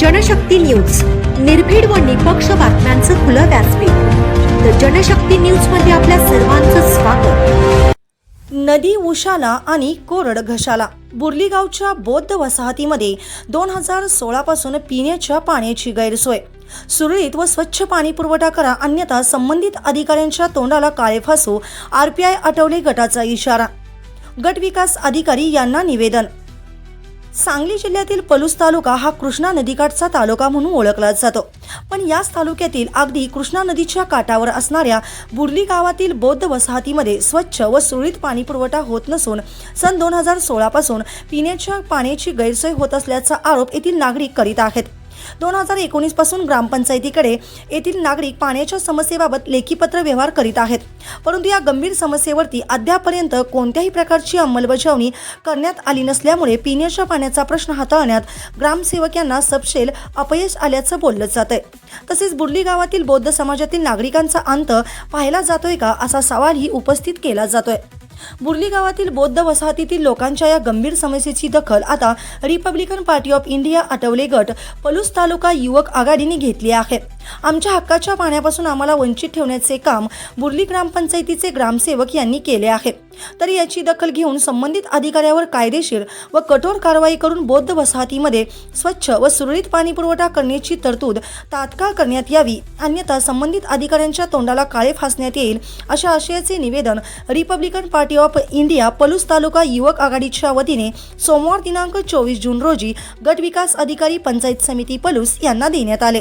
Janshakti news. निर्भीड व निपक्ष बातम्यांचं खुलं व्यासपीठ. तर जनशक्ती न्यूजमध्ये आपल्या सर्वांचं स्वागत. नदी उशाला आणि कोरड घशाला. बुर्ली गावच्या बौद्ध वसाहतीमध्ये दोन हजार सोळापासून पिण्याच्या पाण्याची गैरसोय. सुरळीत व स्वच्छ पाणी पुरवठा करा अन्यथा संबंधित अधिकाऱ्यांच्या तोंडाला काळे फासू आरपीआय आठवले गटाचा इशारा. गट विकास अधिकारी यांना निवेदन. सांगली जिल्ह्यातील पलूस तालुका हा कृष्णा नदीकाठचा तालुका म्हणून ओळखला जातो. पण याच तालुक्यातील अगदी कृष्णा नदीच्या काठावर असणाऱ्या बुर्ली गावातील बौद्ध वसाहतीमध्ये स्वच्छ व सुरळीत पाणी पुरवठा होत नसून सन दोन हजार सोळापासून पिण्याच्या पाण्याची गैरसोय होत असल्याचा आरोप येथील नागरिक करीत आहेत. दोन हजार एकोणीसपासून ग्रामपंचायतीकडे येथील नागरिक पाण्याच्या समस्येबाबत लेखीपत्र व्यवहार करीत आहेत. परंतु या गंभीर समस्येवरती अद्यापर्यंत कोणत्याही प्रकारची अंमलबजावणी करण्यात आली नसल्यामुळे पिण्याच्या पाण्याचा प्रश्न हाताळण्यात ग्रामसेवक यांना अपयश आल्याचं बोललं जात आहे तसेच बुर्ली गावातील बौद्ध समाजातील नागरिकांचा अंत पाहिला जातोय का असा सवालही उपस्थित केला जातोय. बुर्ली गावातील बौद्ध वसाहतीतील लोकांच्या या गंभीर समस्येची दखल आता Republican Party of India Athawale गट पलूस तालुका युवक आघाडीने घेतली आहे. आमच्या हक्काच्या पाण्यापासून आम्हाला वंचित ठेवण्याचे काम बुर्ली ग्रामपंचायतीचे ग्रामसेवक यांनी केले आहे. तर याची दखल घेऊन संबंधित अधिकाऱ्यावर कायदेशीर व कठोर कारवाई करून बौद्ध वसाहतीमध्ये स्वच्छ व सुरळीत पाणी पुरवठा करण्याची तरतूद तात्काळ करण्यात यावी. अन्यथा संबंधित अधिकाऱ्यांच्या तोंडाला काळे फासण्यात येईल अशा आशयाचे निवेदन Republican Party of India Palus taluka युवक आघाडीच्या वतीने सोमवार दिनांक चोवीस जून रोजी गट विकास अधिकारी पंचायत समिती पलूस यांना देण्यात आले.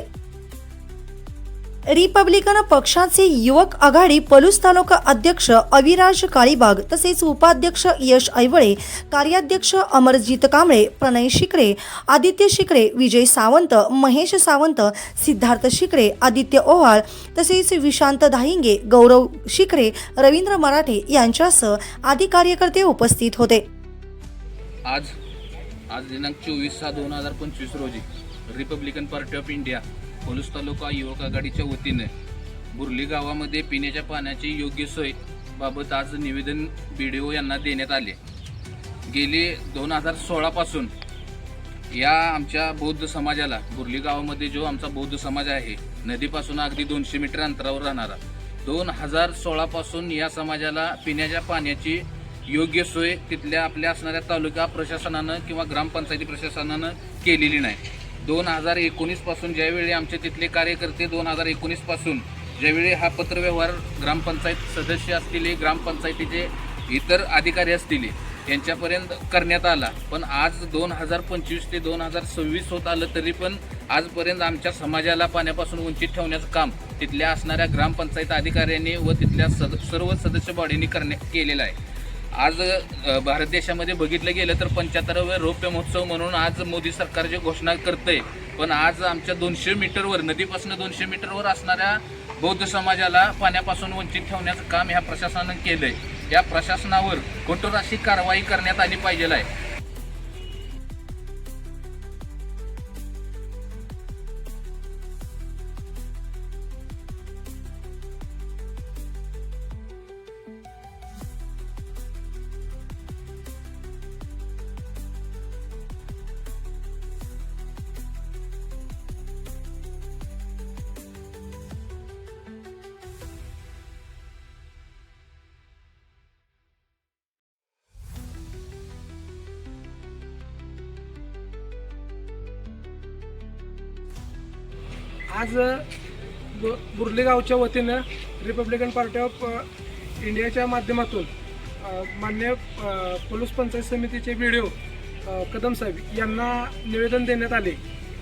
रिपब्लिकन पक्षाचे युवक आघाडी पलूस तालुका अध्यक्ष अविराज काळीबाग तसेच उपाध्यक्ष यश ऐवळे कार्याध्यक्ष अमरजित कांबळे प्रणय शिकरे आदित्य शिकरे विजय सावंत महेश सावंत सिद्धार्थ शिकरे आदित्य ओवाळ तसेच विशांत धाहिंगे गौरव शिकरे रवींद्र मराठे यांच्यासह आदी कार्यकर्ते उपस्थित होते. आज आज दिनांक चोवीस सहा दोन हजार पंचवीस रोजी Republican Party of India Palus taluka युवक आघाडीच्या वतीने बुर्ली गावामध्ये पिण्याच्या पाण्याची योग्य सोय बाबत आज निवेदन बी डी ओ यांना देण्यात आले. गेली दोन हजार सोळापासून या आमच्या बौद्ध समाजाला बुर्ली गावामध्ये जो आमचा बौद्ध समाज आहे नदीपासून अगदी दोनशे मीटर अंतरावर राहणारा दोन हजार सोळापासून या समाजाला पिण्याच्या पाण्याची योग्य सोय तिथल्या आपल्या असणाऱ्या तालुका प्रशासनानं किंवा ग्रामपंचायती प्रशासनानं केलेली नाही. दोन हजार एकोणीसपासून ज्यावेळी आमचे तिथले कार्यकर्ते दोन हजार एकोणीसपासून ज्यावेळी हा पत्रव्यवहार ग्रामपंचायत सदस्य असतील ग्रामपंचायतीचे इतर अधिकारी असतील यांच्यापर्यंत करण्यात आला. पण आज दोन हजार पंचवीस ते दोन हजार सव्वीस होत आलं तरी पण आजपर्यंत आमच्या समाजाला पाण्यापासून वंचित ठेवण्याचं काम तिथल्या असणाऱ्या ग्रामपंचायत अधिकाऱ्यांनी व तिथल्या सद सर्व सदस्य बॉडीने करण्या केलेलं आहे. आज भारत देशामध्ये बघितलं गेलं तर पंच्याहत्तरावे रौप्य महोत्सव म्हणून आज मोदी सरकार जे घोषणा करतंय पण आज आमच्या दोनशे मीटरवर नदीपासून दोनशे मीटरवर असणाऱ्या बौद्ध समाजाला पाण्यापासून वंचित ठेवण्याचं काम ह्या प्रशासनानं केलंय. या प्रशासनावर कठोर अशी कारवाई करण्यात आली पाहिजे आहे आज बु बुर्लेगावच्या वतीनं रिपब्लिकन पार्टी ऑफ इंडियाच्या माध्यमातून मान्य अ, पोलीस पंचायत समितीचे व्हिडिओ कदम साहेब यांना निवेदन देण्यात आले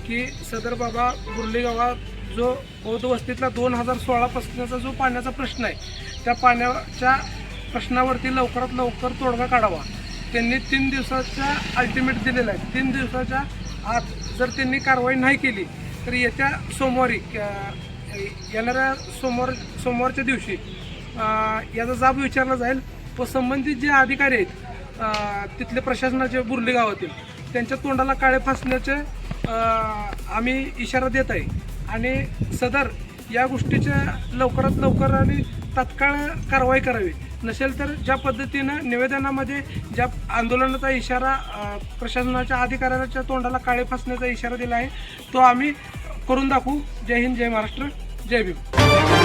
की सदर बाबा बुर्ली गावात जो बौद्ध वस्तीतला दोन हजार सोळा पसण्याचा जो पाण्याचा प्रश्न आहे त्या पाण्याच्या प्रश्नावरती लवकरात लवकर तोडगा काढावा. त्यांनी तीन दिवसाच्या अल्टिमेट दिलेला आहे. तीन दिवसाच्या आत जर त्यांनी कारवाई नाही केली तर येत्या सोमवारी येणाऱ्या सोमवार सोमवारच्या दिवशी याचा जाब विचारला जाईल. व संबंधित जे अधिकारी आहेत तिथले प्रशासनाचे बुर्ली गावातील त्यांच्या तोंडाला काळे फासण्याचे आम्ही इशारा देत आहे. आणि सदर या गोष्टीच्या लवकरात लवकर आणि तात्काळ कारवाई करावी. नसेल तर ज्या पद्धतीनं निवेदनामध्ये ज्या आंदोलनाचा इशारा प्रशासनाच्या अधिकाऱ्याच्या तोंडाला काळे फासण्याचा इशारा दिला आहे तो आम्ही करून दाखवू. जय हिंद जय महाराष्ट्र जय भीम.